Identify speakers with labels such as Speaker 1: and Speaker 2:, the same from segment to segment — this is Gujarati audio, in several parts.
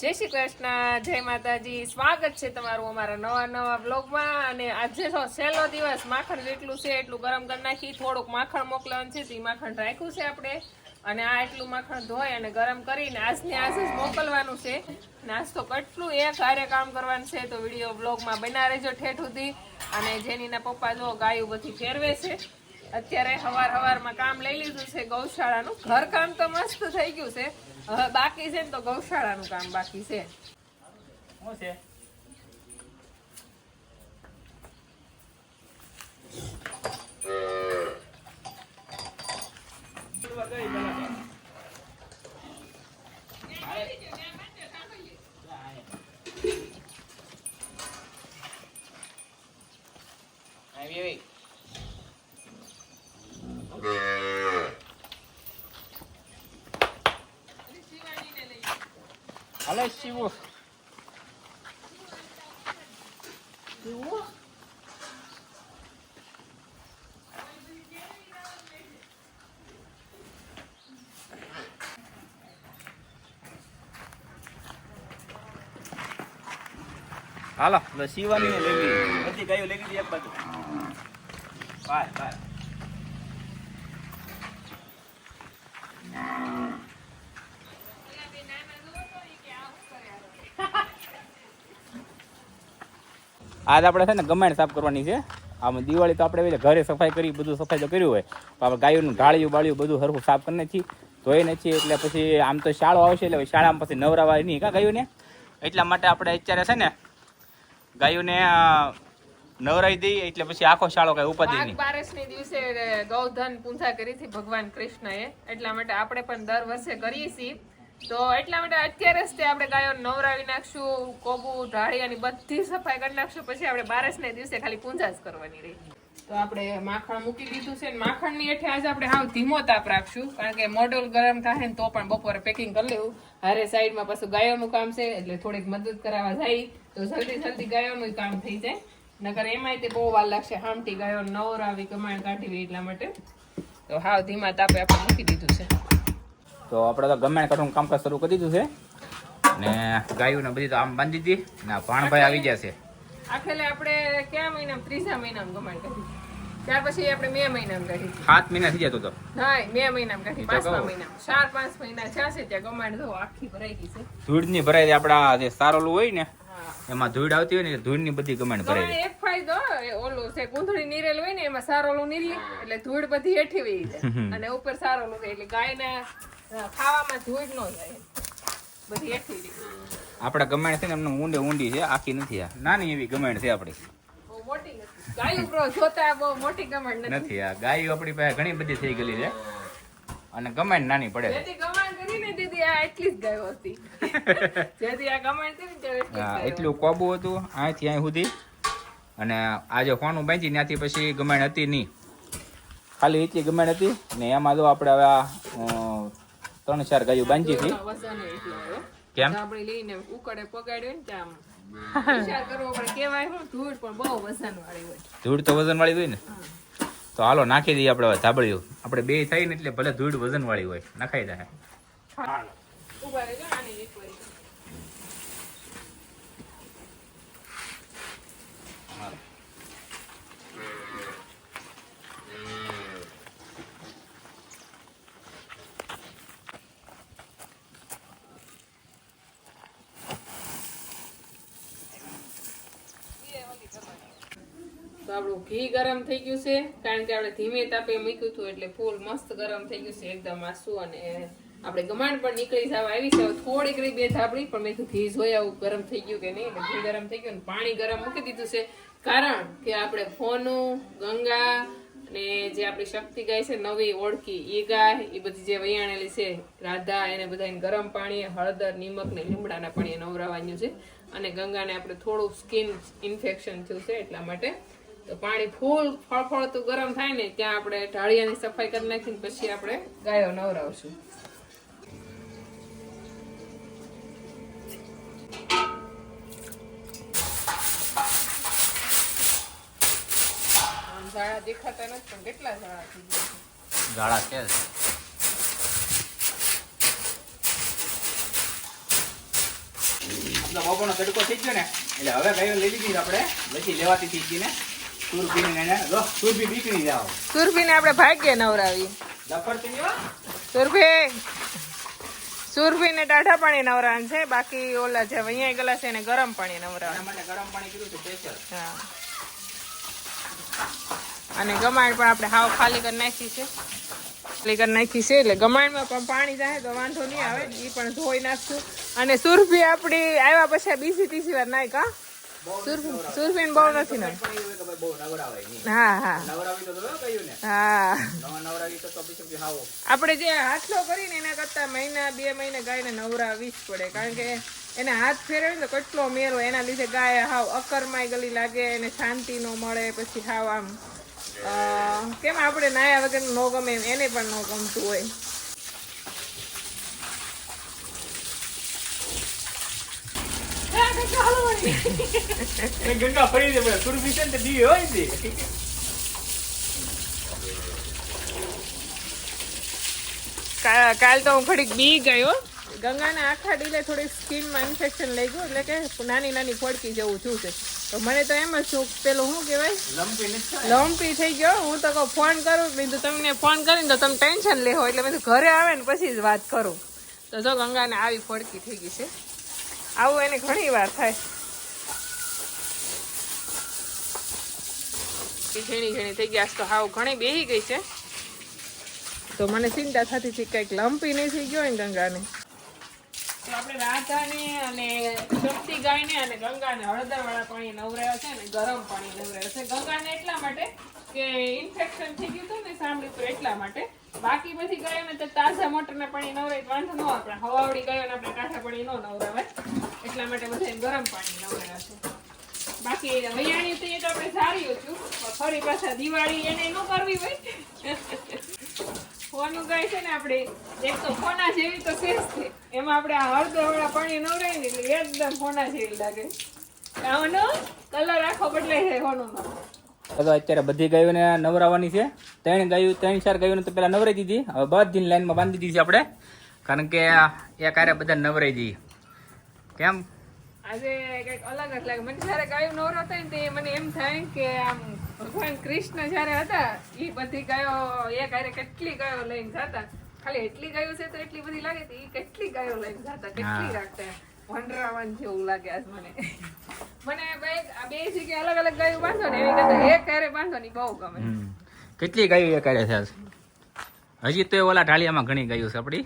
Speaker 1: જય શ્રી કૃષ્ણ, જય માતાજી. સ્વાગત છે તમારું અમારા નવા નવા બ્લોગમાં અને આજે છેલ્લો દિવસ માખણ જેટલું છે એટલું ગરમ કરી નાખી. થોડુંક માખણ મોકલવાનું છે એ માખણ રાખ્યું છે આપણે. અને આ એટલું માખણ ધોઈ અને ગરમ કરીને આજને આજ જ મોકલવાનું છે. નાસ્તો કેટલું. એક હારે કામ કરવાનું છે, તો વીડિયો બ્લોગમાં બના રહેજો ઠેઠ સુધી. અને જેનીના પપ્પા જો ગાયું બધી ફેરવે છે. અત્યારે હવાર હવારમાં કામ લઈ લીધું છે ગૌશાળાનું. ઘરકામ તો મસ્ત થઈ ગયું છે. હવે બાકી છે ને તો ગૌશાળાનું કામ બાકી છે.
Speaker 2: શું છે? હાલે શિવો હાલો એટલે શિવાની ને લઈ ગઈ બધી ગાયો લઈ ગઈ એક બાજુ. Bye bye. આજ આપણે છે ને ગમાણ સાફ કરવાની છે. આમ દિવાળી તો આપણે ઘરે સફાઈ કરી, બધું સફાઈ તો કર્યું હોય. તો આપણે ગાયોનું ઢાળિયું, બાળ્યું બધું સરખું સાફ કરી નાખી, ધોઈ નથી એટલે પછી આમ તો શાળો આવશે, એટલે શાળામાં પછી નવરાવાય નહીં ગાયું ગાયોને? એટલા માટે આપણે અત્યારે છે ને ગાયોને નવરાઈ દઈએ, એટલે પછી આખો શાળો કઈ ઉપાધિ નહીં.
Speaker 1: બારસની દિવસે ગૌધન પૂજા કરી હતી ભગવાન કૃષ્ણએ. એટલા માટે આપણે પણ દર વર્ષે કરીએ છીએ. તો એટલા માટે અત્યારે જ તે આપણે ગાયો નવરાવી નાખશું, કોબુ ઢાળિયાની બધી સફાઈ કરી નાખશું. પછી આપણે બારસને દિવસે ખાલી પૂજા જ કરવાની રહી. તો આપણે માખણ મૂકી દીધું છે ને માખણની હેઠે આજે આપણે હાવ ધીમો તાપ રાખશું, કારણ કે મોડલ ગરમ થાય ને તો પણ બપોરે પેકિંગ કરી લેવું. હારે સાઈડમાં પાછું ગાયોનું કામ છે, એટલે થોડીક મદદ કરાવવા જાય. તો જલ્દી જલ્દી ગાયોનું કામ થઈ જાય. નકર એમાંય તે બહુ વાર લાગશે હામટી ગાયો નવરાવી કમાણ કાઢવી એટલા માટે. તો હાવ ધીમા તાપે આપણે મૂકી દીધું છે.
Speaker 2: તો આપણે તો ગમે કાઢવાનું કામકાજ શરૂ કરી દીધું છે. ને ગાયોને બધી તો આમ બાંધી દીધી. ને ભાણભાઈ આવી ગયા છે.
Speaker 1: આખેલે આપણે કયા મહિના ત્રીજા મહિનામાં કમાણ કાઢી ત્યાર પછી આપણે મે મહિનામાં કાઢી
Speaker 2: સાત મહિના થઈ જતો તો
Speaker 1: હા મે મહિનામાં કાઢી પાંચમા મહિનામાં. ચાર પાંચ મહિના થયા છે ત્યાં કમાણ તો આખી ભરાઈ ગઈ છે.
Speaker 2: ધૂળની ભરાય આપડા જે સારોલું હોય ને એમાં ધૂળ આવતી હોય ને ધૂળની બધી ગમાણ ભરાય
Speaker 1: એક ફાયદો ઓલું છે નીરેલ હોય ને એમાં સારોલું નીરલી એટલે ધૂળ બધી હેઠી વહી જાય. અને ઉપર સારોલું થાય એટલે ગાયને ખાવામાં ધૂળ ન જાય બધી રહી
Speaker 2: આપણા ગમાણ છે ને એમને ઊંડે ઊંડી છે આખી નથી આ. નાની એવી ગમેણ છે આપણી.
Speaker 1: નથી.
Speaker 2: આ ગાયો આપણી પાસે ઘણી બધી થઈ ગયેલી છે. અને ગમાણ નાની પડે
Speaker 1: એટલી
Speaker 2: કોબું હતું અહીંથી અહીં સુધી. અને આ જે બાંધી ત્યાંથી પછી ગમેણ હતી નહીં. ખાલી એટલી ગમેણ હતી ને એમાં જો આપણે હવે આ, ત્રણ ચાર ગાયો બાંધી
Speaker 1: આવ્યો.
Speaker 2: કેમ?
Speaker 1: આપણે લઈને ઉકળે પગાડ્યો ને ત્યાં ધૂળ
Speaker 2: તો વજન વાળી હોય. ને? તો હાલો નાખી દઈએ આપણે હવે ધાબળીઓ આપણે બે થાય ને એટલે ભલે ધૂળ વજન વાળી હોય નખાઈ જાય
Speaker 1: ઊભા રહેજો આની એક વાર તો આપણું ઘી ગરમ થઈ ગયું છે, કારણ કે આપણે ધીમે તાપે મૂક્યું હતું એટલે ફૂલ મસ્ત ગરમ થઈ ગયું છે, એકદમ આસુ અને આપણે ગમાણ પણ નીકળી જવા આવી છે. થોડીક રહી બે થાપડી પણ મેં તો ઘી જોઈ આવું ગરમ થઈ ગયું કે નહીં ઘી ગરમ થઈ ગયું પાણી ગરમ મૂકી દીધું છે. કારણ કે આપણે ફોનું, ગંગા અને જે આપણી શક્તિ ગાય છે, નવી ઓળખી એ ગાય એ બધી જે વૈયાણેલી છે, રાધા, એને બધાને ગરમ પાણી, હળદર, નિમક ને લીમડાના પાણીએ નવરાવાનું છે. અને ગંગાને આપણે થોડું સ્કિન ઇન્ફેક્શન થયું છે, એટલા માટે તો પાણી ફૂલ ફળફળતું ગરમ થાય ને ત્યાં આપણે ઢાળિયાની સફાઈ કરી નાખીને પછી આપણે ગાયો નવરાવશું. આમ ઝાડા દેખાતા નથી પણ કેટલા ઝાડા થઈ ગયા છે.
Speaker 2: ગાળા છે. બપોરનો તડકો થઈ ગયો ને એટલે હવે ગાયો લઈ લીધી આપણે પછી લેવાતી થઈ ગઈ ને સુરભી સુરભી
Speaker 1: નવરાવી.
Speaker 2: લફડતી
Speaker 1: સુરભી ને ટાઢા પાણી નવરાન છે. બાકી ઓલા જે અહીંયા ગયેલા છે એને ગરમ પાણી
Speaker 2: એના
Speaker 1: નવરાવ
Speaker 2: ગરમ પાણી કીધું
Speaker 1: હા. અને ગમાણ પણ આપણે હાવ ખાલી કરી નાખી છે. ખાલી કરી નાખી છે એટલે ગમાણમાં પણ પાણી જાય તો વાંધો નહીં આવે. એ પણ ધોઈ નાખશું. અને સુરભી આપણી આવ્યા પછી બીજી ત્રીજી વાર નાખ કા સુરભીને બહુ નથી ને? આપણે જે હાથલો કરીને એના કરતા મહિના, બે મહિને ગાયને નવરાવી જ પડે. કારણ કે એને હાથ ફેરવે તો કેટલો મેરો એના લીધે ગાય હાવ અકરમાય ગલી લાગે એને શાંતિ ન મળે, પછી હાવ આમ કેમ આપણે નાયા વગર ન ગમે એમ, એને પણ ન ગમતું હોય.
Speaker 2: ગંગા ફરી દે બોલે સુરભી છે ને તે દીવી હોય છે
Speaker 1: કાલ તો હું ઘડીક બી ગયો ગંગાના આખા ડીલે થોડીક સ્કીનમાં ઇન્ફેક્શન લઈ ગયું એટલે કે નાની નાની ફોડકી જેવું થયું છે. તો મને તો એમ જ શું પેલું શું કહેવાય?
Speaker 2: લંપી
Speaker 1: થઈ ગયો. હું તો કહું ફોન કરું બીજું તમને ફોન કરીને તો તમે ટેન્શન લેવો એટલે બધું ઘરે આવે ને પછી જ વાત કરું. તો જો ગંગાને આવી ફોડકી થઈ ગઈ છે. આવું એને ઘણી વાર થાય. ઝીણી ઝીણી થઈ ગયા તો હાવ ઘણી બેહી ગઈ છે. તો મને ચિંતા થતી હતી કંઈક લંપી નહીં થઈ ગયો ને ગંગાને. તો આપણે રાધાને અને શક્તિ ગાયને અને ગંગાને હળદર વાળા પાણી નવરાવ્યા છે અને ગરમ પાણી નવરાયા છે. ગંગાને એટલા માટે કે ઇન્ફેક્શન થઈ ગયું હતું ને સાંભળ્યું એટલા માટે. બાકી પછી ગયો ને તો તાજા મોટરના પાણી નવરાય, તો વાંધો ન આવે, પણ ગયો ને આપણે તાજા પાણી ન નવરાવાય. એટલા માટે બધા ગરમ પાણી નવરાવે છે. બાકી વૈયાણી તો એ તો આપણે સારી છું ફરી પાછા દિવાળી એને ન કરવી હોય. ફોનું ગાય છે ને આપણે, એક તો ફોના જેવી તો શેષ છે. એમાં આપણે આ હળદર વાળા પાણી નવરાય ને એટલે એકદમ ફોના જેવી લાગે. આનો કલર આખો બદલાઈ જાય ફોનોમાં
Speaker 2: તો અત્યારે બધી ગાયોને નવરાવવાની છે. ત્રણ ગાયું ત્રણ ચાર ગાયોને તો પેલા નવરાઈ દીધી. હવે બધી લાઈનમાં બાંધી દીધી છે આપણે. કારણ કે એ આરે બધા નવરાઈ જઈએ કેમ?
Speaker 1: આજે કંઈક અલગ જ લાગે. મને જ્યારે ગાયું નવરો થાય ને તે મને એમ થાય કે આમ ભગવાન કૃષ્ણ જ્યારે હતા એ બધી ગાયો એક હારે કેટલી ગાયો લઈને જતા. ખાલી એટલી ગાયો છે તો એટલી બધી લાગે તો એ કેટલી ગાયો લઈને જતા? કેટલી રાખતા વનરાવન જેવું લાગે આજ મને. મને બે જગ્યાએ અલગ અલગ ગાયું બાંધો ને એવી કરતા એક હારે બાંધો ની બહુ ગમે.
Speaker 2: કેટલી ગાયું એ આરે છે હજી તો ઓલા ઢાળિયામાં ઘણી ગાયું છે આપણી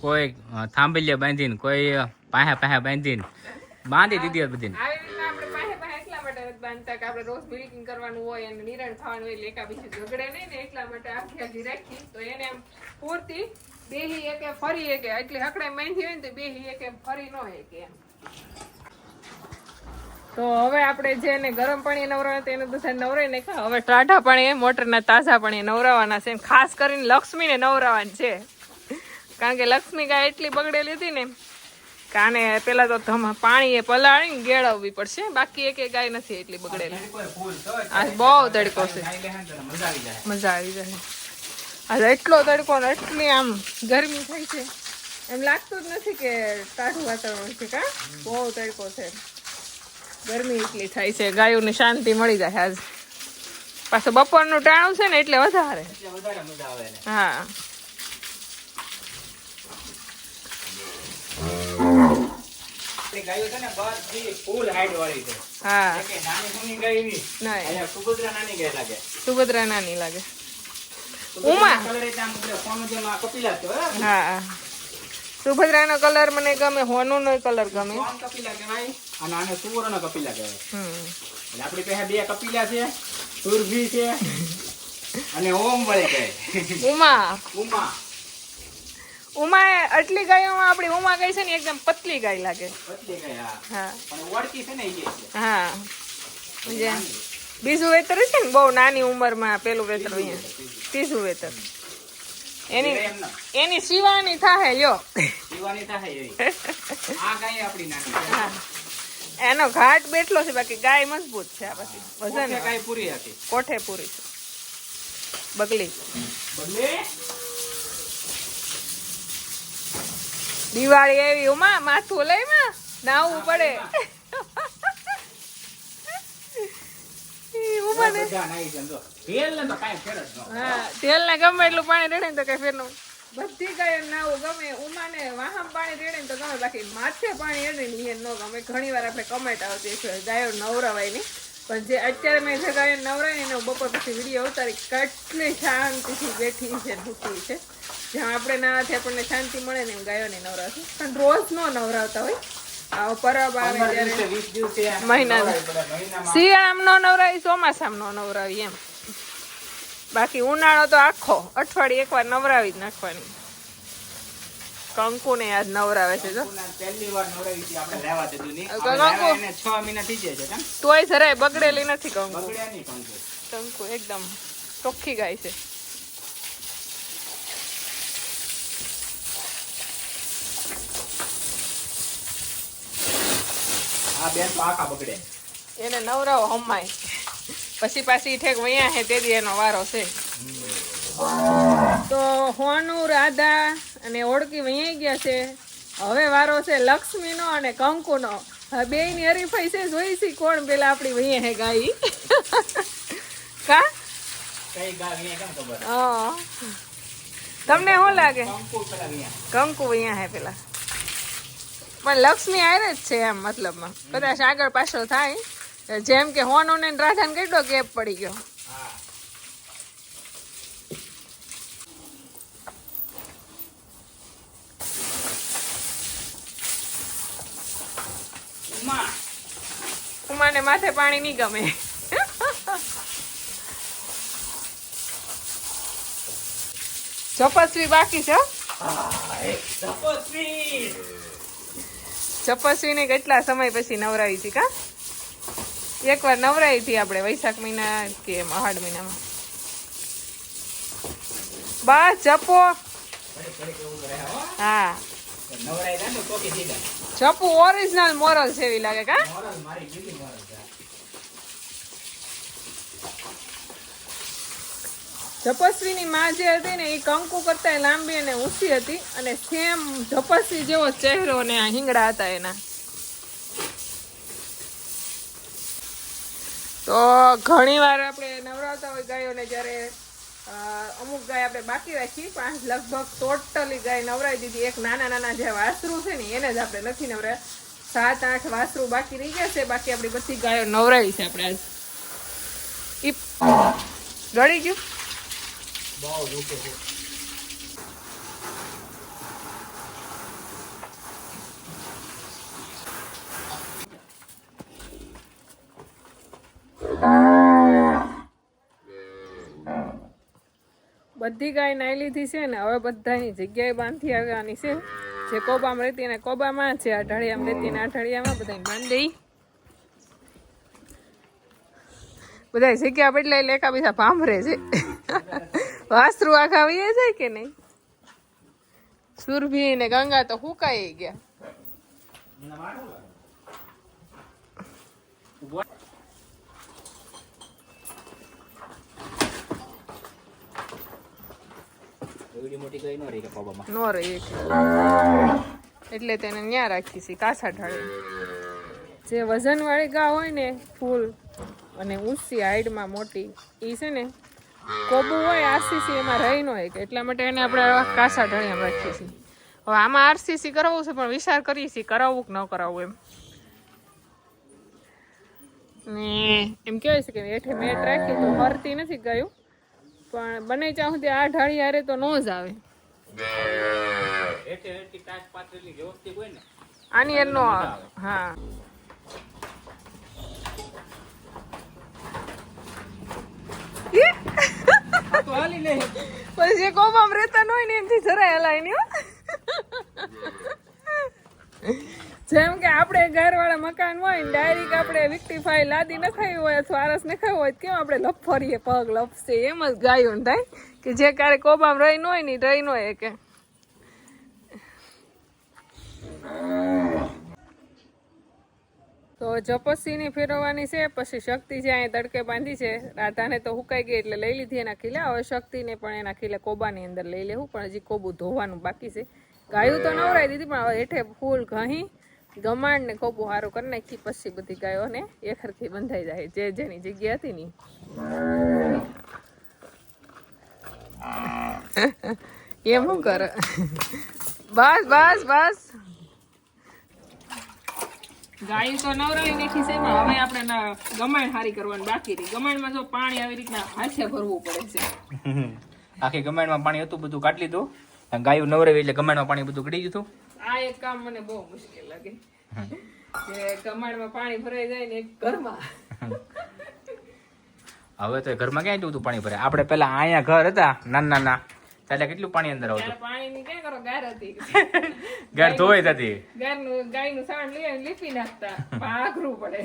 Speaker 2: કોઈ થાંભલીએ બાંધીને કોઈ પાહે પાહે બાંધીને બાંધી દીધી બધી
Speaker 1: બાંધતા કે આપણે રોજ મિલ્કિંગ કરવાનું હોય અને નિરણ ખાવાનું હોય એટલે એકા બીજું ઝઘડે નહીં ને એટલા માટે આખી આખી રાખી. તો એને આમ પૂરતી બેહી એકે ફરી એકે. એટલે હકડે મેંધી હોય ને તો બેહી એકે ફરી ન એકે તો હવે આપણે જે એને ગરમ પાણી નવરાવે તેને બધા નવરાઈ નાખ્યા. હવે ટાઢા પાણી મોટરના તાજા પાણી નવરાવાના છે. ખાસ કરીને લક્ષ્મીને નવરાવાની છે. કારણ કે લક્ષ્મી ગાય એટલી બગડેલી હતી ને કાને પેલા તો પાણી એ પલાળીને ગેળવવી પડશે. બાકી એક ગાય નથી એટલી બગડેલી. આ બહુ તડકો છે. મજા આવી જાય. આજે એટલો તડકો ને એટલી આમ ગરમી થઈ છે. એમ લાગતું જ નથી કે ટાઢું વાતાવરણ છે કા? બહુ તડકો છે. ગરમી એટલી થાય છે. ગાયોને શાંતિ મળી જાય આજ. પાછું બપોરનું ટાણું છે ને એટલે વધારે. હા.
Speaker 2: સુભદ્રા નાની લાગે
Speaker 1: સુભદ્રા નાની લાગે
Speaker 2: સુભદ્રા
Speaker 1: ઉમા.
Speaker 2: હા
Speaker 1: સુભદ્રા સુભદ્રાનો કલર મને ગમે હોનુનો કલર ગમે.
Speaker 2: કપિલા કહેવાય અને આને સુવર્ણ કપિલા કહેવાય
Speaker 1: હમ.
Speaker 2: એટલે આપણી પાસે બે કપિલા છે સુરભી છે અને ઓમ વળે કહે
Speaker 1: ઉમા.
Speaker 2: ઉમા
Speaker 1: ઉમા આટલી ગાયોમાં આપણી ઉમા ગાય છે ને એકદમ પતલી ગાય લાગે.
Speaker 2: પતલી ગાય હા. પણ ઓળખી છે ને એ
Speaker 1: હા. બીજું વેતર છે ને બહુ નાની ઉંમરમાં પેલું વેતર અહીંયા. ત્રીજું વેતર. એની. એની શિવાની થાહે લ્યો. એનો ઘાટ બેઠલો છે બાકી ગાય મજબૂત છે આ પછી વજન
Speaker 2: ગાય પૂરી હતી
Speaker 1: કોઠે પૂરી છે. બગલી. દિવાળી એવી ઉમા માથું લઈ માં નાવું પડે.
Speaker 2: જો. તેલ ને કાંઈ.
Speaker 1: હા તેલ ગમે એટલું પાણી રેડે તો કઈ ફેર ન બધી ગાયો નાવું ગમે. ઉમાને વાહમ પાણી રેડે તો ગમે. બાકી માથે પાણી રેડે ને ન ગમે. ઘણી વાર આપણે કમેન્ટ આવતી છે ગાયો નવરાવાયની પણ જે અત્યારે મેં જે ગાયો નવરાય ને બપોર પછી વીડિયો ઉતારી કેટલી શાંતિથી બેઠી છે ભૂખી છે. જ્યાં આપણે નાવાથી આપણને શાંતિ મળે ને એમ ગાયોને નવરાવથી પણ રોજ ન નવરાવતા હોય. આ પરબ આવે મહિના.
Speaker 2: નવરાવી
Speaker 1: શિયાળામાં ન નવરાવી ચોમાસામાં ન નવરાવી એમ. બાકી ઉનાળો તો આખો અઠવાડિયે એકવાર નવરાવી જ નાખવાની. કંકુ ને યાદ નવરાવે છે જો? તોય જરાય બગડેલી નથી કંકુ.
Speaker 2: કંકુ
Speaker 1: એકદમ ચોખ્ખી ગાય છે.
Speaker 2: આ બેન પાકા બગડે.
Speaker 1: એને નવરાવો હમાય. પછી પાછી ઠેક વયા હે તે દી એનો વારો છે. તો હોનું રાધા અને ઓળકી વૈયા ગયા છે. હવે વારો છે લક્ષ્મીનો અને કંકુનો. બે બેયની હરીફાઈ છે જોઈ છી કોણ પેલા આપણી વૈયા હે ગાઈ. કા?
Speaker 2: કઈ ગા કેમ ખબર?
Speaker 1: હા. તમને શું લાગે?
Speaker 2: કંકુ અહીંયા
Speaker 1: હે પેલા. પણ લક્ષ્મી આરે જ છે એમ મતલબમાં. કદાચ આગળ પાછળ થાય. જેમ કે હોનો ને રાધાને કેટલો ગેપ પડી ગયો. ઉમાને માથે પાણી નહીં ગમે. જપસ્વી બાકી છે. જપસ્વીને કેટલા સમય પછી નવરાવી હતી કા એકવાર નવરાવી હતી આપણે વૈશાખ મહિના કે અહાડ મહિનામાં બસ જપો
Speaker 2: હો. નવરાઈ.
Speaker 1: જપુ ઓરિજિનલ મોરલ એવી લાગે કા
Speaker 2: મોરલ મારી કેટલી મોરલ છે.
Speaker 1: જપસ્વીની માં જે હતી ને, એ કંકુ કરતા લાંબી અને ઊંચી હતી અને સેમ જપસ્વી જેવો ચહેરો ને આ હિંગડા હતા એના. તો ઘણી વાર આપણે નવરાવતા હોય ગાયોને જ્યારે અમુક ગાય આપણે બાકી રાખી પણ લગભગ ટોટલી ગાય નવરાવી દીધી. એક નાના નાના જે વાસરું છે ને, એને જ આપણે નથી નવરાવ્યા સાત, આઠ વાસરું બાકી રહી ગયા છે, બાકી આપણી બધી ગાયો નવરાવી છે આપણે આજ. ઈ ગળી ગયું?
Speaker 2: બહુ દુખે છે.
Speaker 1: બધી ગાય નાઈ લીધી છે ને, હવે બધાની જગ્યાએ બાંધી આવવાની છે. જે કોબામાં રહેતી ને કોબામાં છે અઢાળિયામાં રહેતી ને અઢાળિયામાં, બધાને બાંધી. બધા જગ્યા બદલાય, લેખા બીજા ભાંભરે છે. વાસ્ત્રુ આખા વહીએ જાય કે નહીં? સુરભી ને ગંગા તો હુકાઈ ગયા.
Speaker 2: ન રહી
Speaker 1: એટલે તેને ન્યા રાખી છે, કાસા ઢાળી. જે વજનવાળી ગા હોય ને ફૂલ, અને ઊંચી હાઈટમાં મોટી એ છે ને કોબુ હોય આરસીસી એમાં રહી ન હોય એટલા માટે એને આપણે આવા કાસા ઢળિયા રાખીએ છીએ. હવે આમાં આરસીસી કરાવવું છે પણ વિચાર કરીએ છીએ કરાવવું કે ન કરાવવું એમ. ને એમ કહેવાય છે કે હેઠે મેટ રાખી તો ફરતી નથી ગયું પણ બને ત્યાં સુધી આ ઢાળી હારે તો ન જ આવે. આની એર નો હા.
Speaker 2: લે
Speaker 1: પછી જે કોબામ રહેતા ન હોય ને એમથી જરાય નહીં જેમ કે આપણે ઘરવાળા મકાન હોય ને ડાયરેક્ટ આપણે વિક્ટીફાઈ લાદી નખાવી હોય અથવા આરસ નખાવી હોય કેમ આપણે લફરીએ, પગ લપસે એમ જ ગાયું થાય કે જે ક્યારે કોબામ રહી ન હોય ને રહી ન હોય કે. તો જપસ્સીની ફેરવવાની છે પછી શક્તિ જે અહીંયા તડકે બાંધી છે રાધાને તો હુકાઈ ગઈ એટલે લઈ લીધી એના ખીલા. હવે શક્તિને પણ એના ખીલે કોબાની અંદર લઈ લેવું પણ હજી કોબું ધોવાનું બાકી છે. ગાયું તો નવરાઈ દીધી પણ હવે હેઠે ફૂલ ઘહી ગમાણ ને કોપું સારું કરી નાખી પછી બધી ગાયોને હરખી બંધાઈ જાય. જે જેની જગ્યા હતી ની એમ શું કરે? બસ બસ બસ. ગાયું તો નવરાવી નાખી છે પણ હવે આપણે ગમાણ હારી કરવાની બાકી રહી. ગમાણમાં જો પાણી આવી રીતના હાથે ભરવું પડે છે.
Speaker 2: આખી ગમાણમાં પાણી હતું બધું કાઢી લીધું. ગાયું નવરેવી એટલે ગમાણમાં પાણી બધું કાઢી દીધું
Speaker 1: આ એક કામ મને બહુ મુશ્કેલ લાગે. કે ગમાણમાં પાણી ભરાઈ જાય ને ઘરમાં.
Speaker 2: હવે તો ઘરમાં ક્યાં બધું પાણી ભરે આપણે પેલા અહીંયા ઘર હતા નાના નાના. ત્યારે કેટલું પાણી અંદર આવતું?
Speaker 1: પાણી ક્યાં કરો ગાર હતી.
Speaker 2: ઘર ધોઈ થતી
Speaker 1: ગાયનું ગાયનું સાણ લઈ આવીને લીપી નાખતા. પણ પડે.